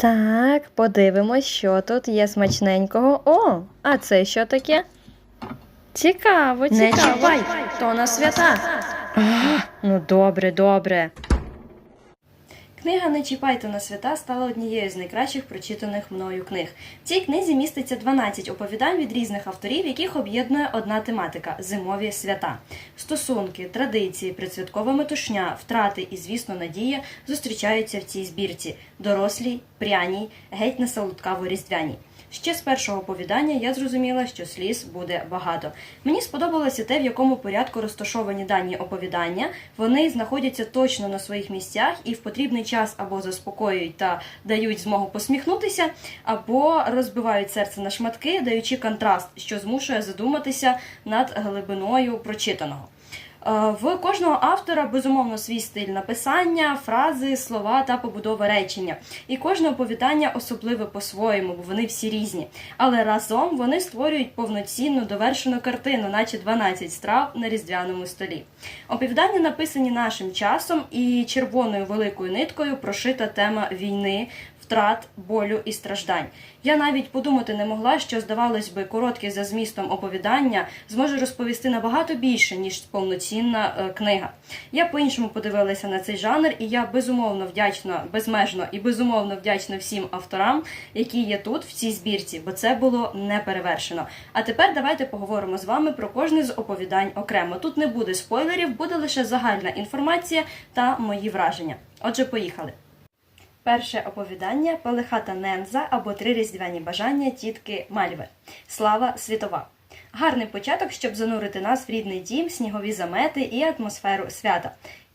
Так, подивимось, що тут є смачненького. О, а це що таке? Цікаво, цікаво. Не чіпай, то на свята. А, ну добре, добре. Книга Не чіпайте на свята стала однією з найкращих прочитаних мною книг. В цій книзі міститься 12 оповідань від різних авторів, яких об'єднує одна тематика зимові свята. Стосунки, традиції, предсвяткова метушня, втрати і, звісно, надія зустрічаються в цій збірці дорослій, пряній, геть не солодкаво різдвяній. Ще з першого оповідання я зрозуміла, що сліз буде багато. Мені сподобалося те, в якому порядку розташовані дані оповідання. Вони знаходяться точно на своїх місцях і в потрібний час або заспокоюють та дають змогу посміхнутися, або розбивають серце на шматки, даючи контраст, що змушує задуматися над глибиною прочитаного. Е, В кожного автора безумовно свій стиль написання, фрази, слова та побудова речення. І кожне оповідання особливе по-своєму, бо вони всі різні. Але разом вони створюють повноцінну довершену картину, наче 12 страв на різдвяному столі. Оповідання написані нашим часом і червоною великою ниткою прошита тема війни. Втрат, болю і страждань. Я навіть подумати не могла, що, здавалось би, коротке за змістом оповідання зможе розповісти набагато більше, ніж повноцінна е, книга. Я по-іншому подивилася на цей жанр, і я безумовно вдячна, безмежно і безумовно вдячна всім авторам, які є тут, в цій збірці, бо це було не перевершено. А тепер давайте поговоримо з вами про кожне з оповідань окремо. Тут не буде спойлерів, буде лише загальна інформація та мої враження. Отже, поїхали. Перше оповідання Пелихата Ненза або Три різдвяні бажання тітки Мальви. Слава світова. Гарний початок, щоб занурити нас в рідний дім, снігові замети і атмосферу свята.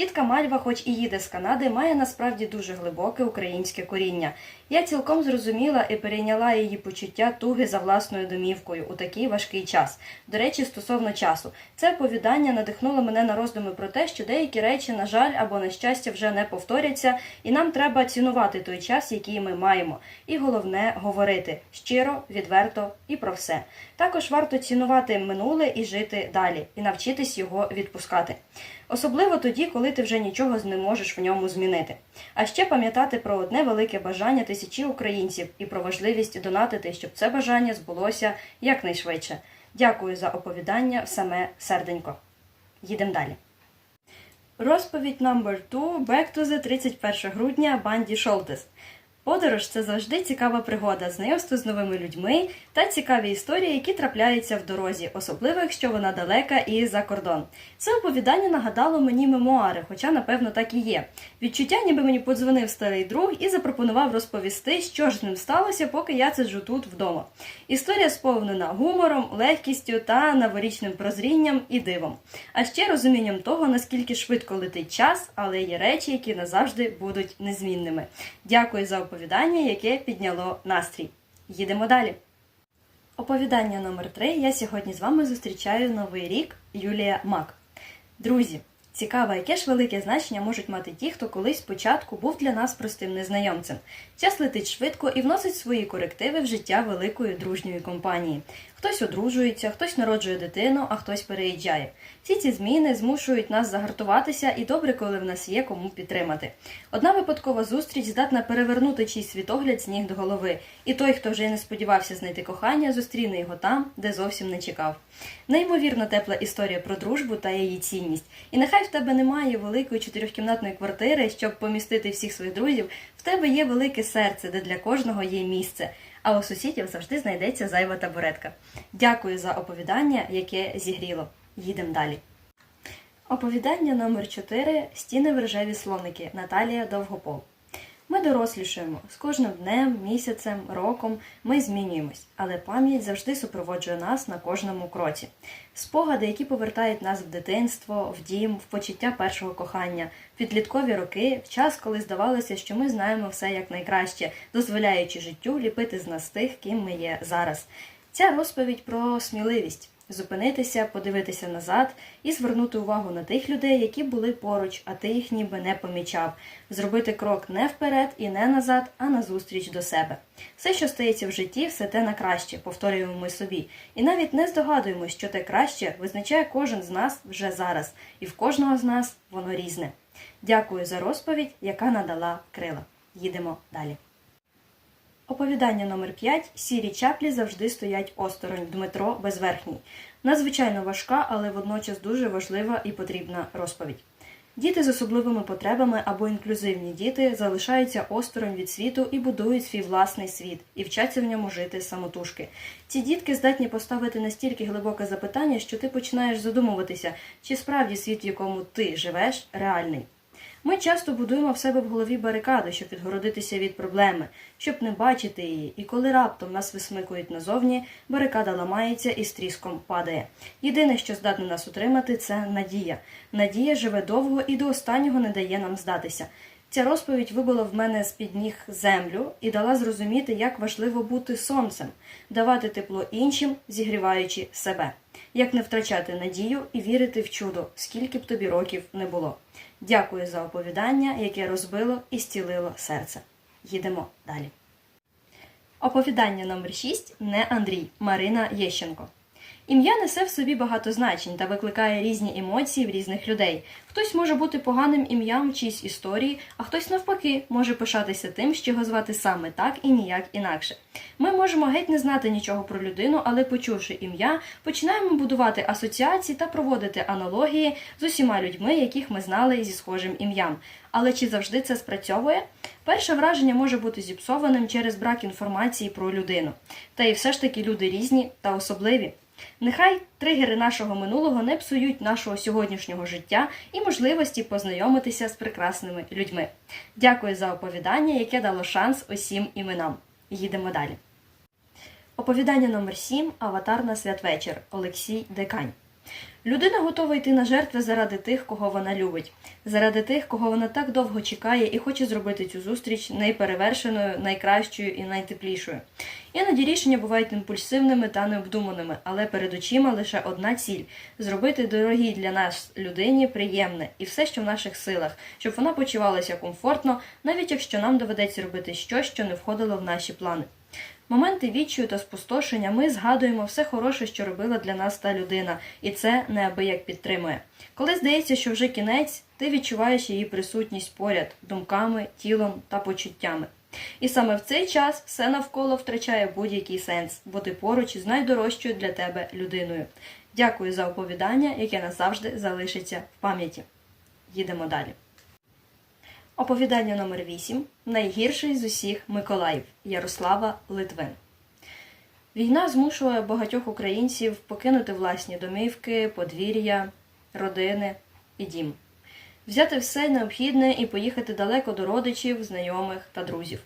Тітка Мальва, хоч і їде з Канади, має насправді дуже глибоке українське коріння. Я цілком зрозуміла і перейняла її почуття туги за власною домівкою у такий важкий час. До речі, стосовно часу, це оповідання надихнуло мене на роздуми про те, що деякі речі, на жаль, або на щастя, вже не повторяться, і нам треба цінувати той час, який ми маємо. І головне говорити щиро, відверто і про все. Також варто цінувати минуле і жити далі, і навчитись його відпускати. Особливо тоді, коли ти вже нічого не можеш в ньому змінити. А ще пам'ятати про одне велике бажання тисячі українців і про важливість донатити, щоб це бажання збулося якнайшвидше. Дякую за оповідання саме серденько. Їдемо далі. Розповідь номер 2 Back to the 31 грудня Банді Шолтес. Подорож це завжди цікава пригода, знайомство з новими людьми та цікаві історії, які трапляються в дорозі, особливо якщо вона далека і за кордон. Це оповідання нагадало мені мемуари, хоча, напевно, так і є. Відчуття, ніби мені подзвонив старий друг і запропонував розповісти, що ж з ним сталося, поки я сиджу тут вдома. Історія сповнена гумором, легкістю та новорічним прозрінням і дивом. А ще розумінням того, наскільки швидко летить час, але є речі, які назавжди будуть незмінними. Дякую за оповідання, яке підняло настрій. Їдемо далі. Оповідання номер 3 Я сьогодні з вами зустрічаю новий рік Юлія Мак. Друзі, цікаво, яке ж велике значення можуть мати ті, хто колись спочатку був для нас простим незнайомцем. Час летить швидко і вносить свої корективи в життя великої дружньої компанії. Хтось одружується, хтось народжує дитину, а хтось переїжджає. Всі ці зміни змушують нас загартуватися, і добре, коли в нас є кому підтримати. Одна випадкова зустріч здатна перевернути чийсь світогляд з ніг до голови, і той, хто вже не сподівався знайти кохання, зустріне його там, де зовсім не чекав. Неймовірно тепла історія про дружбу та її цінність. І нехай в тебе немає великої чотирьохкімнатної квартири, щоб помістити всіх своїх друзів, в тебе є велике серце, де для кожного є місце. А у сусідів завжди знайдеться зайва табуретка. Дякую за оповідання, яке зігріло. Їдемо далі. Оповідання номер 4 Стіни в рожеві слоники Наталія Довгопол. Ми дорослішуємо з кожним днем, місяцем, роком ми змінюємось, але пам'ять завжди супроводжує нас на кожному кроці. Спогади, які повертають нас в дитинство, в дім, в почуття першого кохання, в підліткові роки, в час, коли здавалося, що ми знаємо все як найкраще, дозволяючи життю ліпити з нас тих, ким ми є зараз. Ця розповідь про сміливість зупинитися, подивитися назад і звернути увагу на тих людей, які були поруч, а ти їх ніби не помічав. Зробити крок не вперед і не назад, а назустріч до себе. Все, що стається в житті, все те на краще, повторюємо ми собі. І навіть не здогадуємось, що те краще визначає кожен з нас вже зараз, і в кожного з нас воно різне. Дякую за розповідь, яка надала крила. Їдемо далі. Оповідання номер 5 Сірі чаплі завжди стоять осторонь. Дмитро Безверхній. Надзвичайно важка, але водночас дуже важлива і потрібна розповідь. Діти з особливими потребами або інклюзивні діти залишаються осторонь від світу і будують свій власний світ, і вчаться в ньому жити самотужки. Ці дітки здатні поставити настільки глибоке запитання, що ти починаєш задумуватися, чи справді світ, в якому ти живеш, реальний. Ми часто будуємо в себе в голові барикади, щоб відгородитися від проблеми, щоб не бачити її, і коли раптом нас висмикують назовні, барикада ламається і з тріском падає. Єдине, що здатне нас утримати, це надія. Надія живе довго і до останнього не дає нам здатися. Ця розповідь вибила в мене з-під ніг землю і дала зрозуміти, як важливо бути сонцем, давати тепло іншим, зігріваючи себе, як не втрачати надію і вірити в чудо, скільки б тобі років не було. Дякую за оповідання, яке розбило і стілило серце. Їдемо далі. Оповідання номер 6 Не Андрій Марина Єщенко. Ім'я несе в собі багато значень та викликає різні емоції в різних людей. Хтось може бути поганим ім'ям в чиїсь історії, а хтось навпаки може пишатися тим, що його звати саме так і ніяк інакше. Ми можемо геть не знати нічого про людину, але почувши ім'я, починаємо будувати асоціації та проводити аналогії з усіма людьми, яких ми знали зі схожим ім'ям. Але чи завжди це спрацьовує? Перше враження може бути зіпсованим через брак інформації про людину. Та і все ж таки люди різні та особливі. Нехай тригери нашого минулого не псують нашого сьогоднішнього життя і можливості познайомитися з прекрасними людьми. Дякую за оповідання, яке дало шанс усім іменам. Їдемо далі. Оповідання номер 7 Аватар на святвечір Олексій Декань. Людина готова йти на жертви заради тих, кого вона любить, заради тих, кого вона так довго чекає і хоче зробити цю зустріч найперевершеною, найкращою і найтеплішою. Іноді рішення бувають імпульсивними та необдуманими, але перед очима лише одна ціль зробити дорогій для нас людині приємне і все, що в наших силах, щоб вона почувалася комфортно, навіть якщо нам доведеться робити щось, що не входило в наші плани. Моменти відчаю та спустошення ми згадуємо все хороше, що робила для нас та людина, і це неабияк підтримує. Коли здається, що вже кінець, ти відчуваєш її присутність поряд, думками, тілом та почуттями. І саме в цей час все навколо втрачає будь-який сенс, бо ти поруч із найдорожчою для тебе людиною. Дякую за оповідання, яке назавжди залишиться в пам'яті. Їдемо далі. Оповідання номер 8 Найгірший з усіх Миколаїв Ярослава Литвин. Війна змушує багатьох українців покинути власні домівки, подвір'я, родини і дім, взяти все необхідне і поїхати далеко до родичів, знайомих та друзів.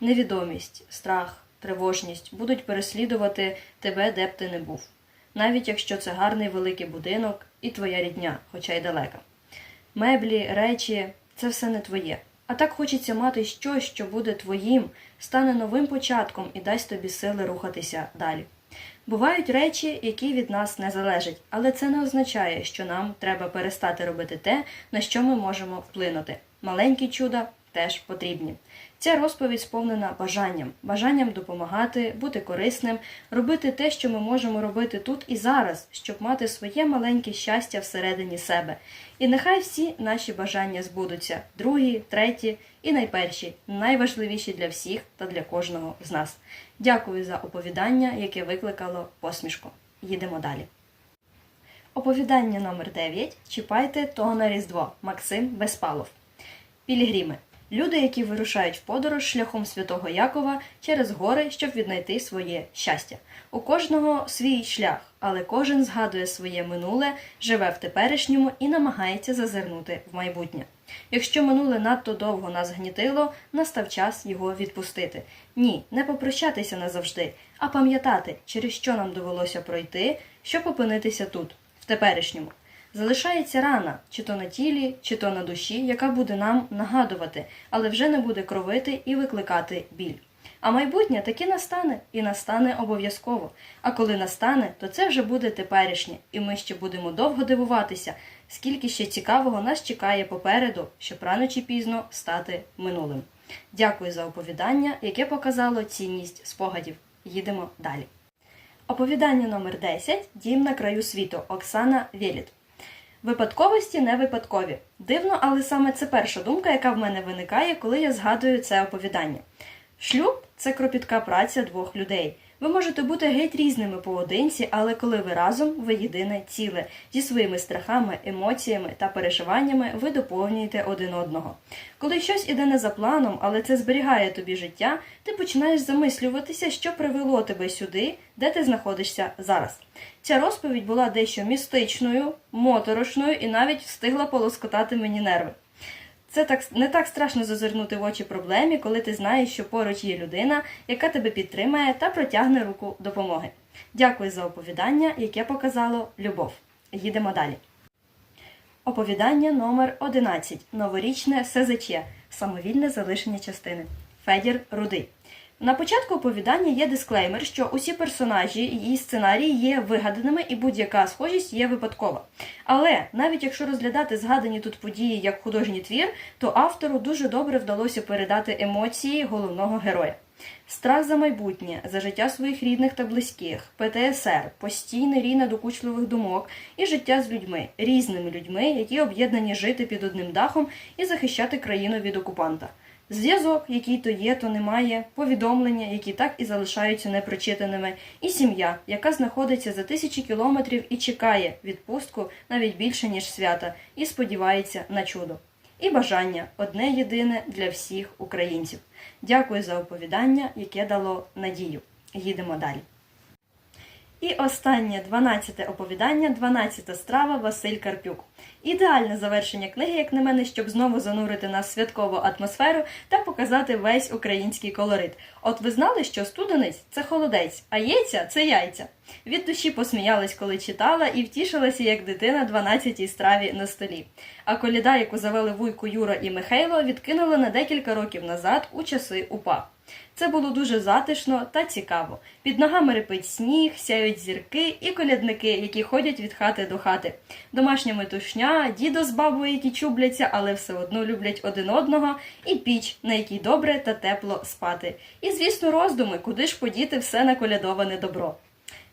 Невідомість, страх, тривожність будуть переслідувати тебе, де б ти не був, навіть якщо це гарний великий будинок і твоя рідня, хоча й далека. Меблі, речі це все не твоє. А так хочеться мати щось, що буде твоїм, стане новим початком і дасть тобі сили рухатися далі. Бувають речі, які від нас не залежать, але це не означає, що нам треба перестати робити те, на що ми можемо вплинути. Маленькі чуда теж потрібні. Ця розповідь сповнена бажанням, бажанням допомагати, бути корисним, робити те, що ми можемо робити тут і зараз, щоб мати своє маленьке щастя всередині себе. І нехай всі наші бажання збудуться другі, треті і найперші, найважливіші для всіх та для кожного з нас. Дякую за оповідання, яке викликало посмішку. Їдемо далі. Оповідання номер 9 Чіпайте того на Різдво Максим Безпалов. Пілігріми. Люди, які вирушають в подорож шляхом святого Якова через гори, щоб віднайти своє щастя. У кожного свій шлях, але кожен згадує своє минуле, живе в теперішньому і намагається зазирнути в майбутнє. Якщо минуле надто довго нас гнітило, настав час його відпустити. Ні, не попрощатися назавжди, а пам'ятати, через що нам довелося пройти, щоб опинитися тут, в теперішньому. Залишається рана, чи то на тілі, чи то на душі, яка буде нам нагадувати, але вже не буде кровити і викликати біль. А майбутнє таки настане і настане обов'язково. А коли настане, то це вже буде теперішнє, і ми ще будемо довго дивуватися, скільки ще цікавого нас чекає попереду, щоб рано чи пізно стати минулим. Дякую за оповідання, яке показало цінність спогадів. Їдемо далі. Оповідання номер 10 Дім на краю світу Оксана Веліт. Випадковості не випадкові. Дивно, але саме це перша думка, яка в мене виникає, коли я згадую це оповідання. Шлюб це кропітка праця двох людей. Ви можете бути геть різними поодинці, але коли ви разом, ви єдине ціле. Зі своїми страхами, емоціями та переживаннями ви доповнюєте один одного. Коли щось іде не за планом, але це зберігає тобі життя, ти починаєш замислюватися, що привело тебе сюди, де ти знаходишся зараз. Ця розповідь була дещо містичною, моторошною і навіть встигла полоскотати мені нерви. Це так не так страшно зазирнути в очі проблемі, коли ти знаєш, що поруч є людина, яка тебе підтримає та протягне руку допомоги. Дякую за оповідання, яке показало любов. Їдемо далі. Оповідання номер 11. Новорічне СЗЧ. Самовільне залишення частини. Федір Рудий. На початку оповідання є дисклеймер, що усі персонажі і сценарії є вигаданими і будь-яка схожість є випадкова. Але навіть якщо розглядати згадані тут події як художній твір, то автору дуже добре вдалося передати емоції головного героя. Страх за майбутнє, за життя своїх рідних та близьких, ПТСР, постійний рій надокучливих думок і життя з людьми, різними людьми, які об'єднані жити під одним дахом і захищати країну від окупанта. Зв'язок, який то є, то немає, повідомлення, які так і залишаються непрочитаними, і сім'я, яка знаходиться за тисячі кілометрів і чекає відпустку навіть більше, ніж свята, і сподівається на чудо. І бажання одне єдине для всіх українців. Дякую за оповідання, яке дало надію. Їдемо далі. І останнє 12 оповідання, 12 страва Василь Карпюк. Ідеальне завершення книги, як на мене, щоб знову занурити нас в святкову атмосферу та показати весь український колорит. От ви знали, що студенець це холодець, а яйця це яйця. Від душі посміялась, коли читала, і втішилася, як дитина 12-й страві на столі. А коліда, яку завели Вуйко Юра і Михайло, відкинули на декілька років назад у часи УПА. Це було дуже затишно та цікаво. Під ногами рипить сніг, сяють зірки і колядники, які ходять від хати до хати. Домашня метушня, дідо з бабою, які чубляться, але все одно люблять один одного, і піч, на якій добре та тепло спати. І, звісно, роздуми, куди ж подіти все наколядоване добро.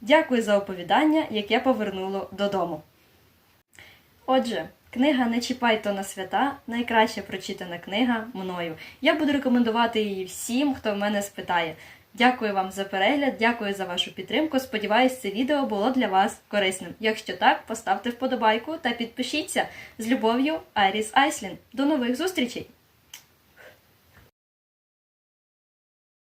Дякую за оповідання, яке повернуло додому. Отже, книга Не чіпай то на свята найкраща прочитана книга мною. Я буду рекомендувати її всім, хто в мене спитає. Дякую вам за перегляд, дякую за вашу підтримку. Сподіваюсь, це відео було для вас корисним. Якщо так, поставте вподобайку та підпишіться з любов'ю Айріс Айслін. До нових зустрічей!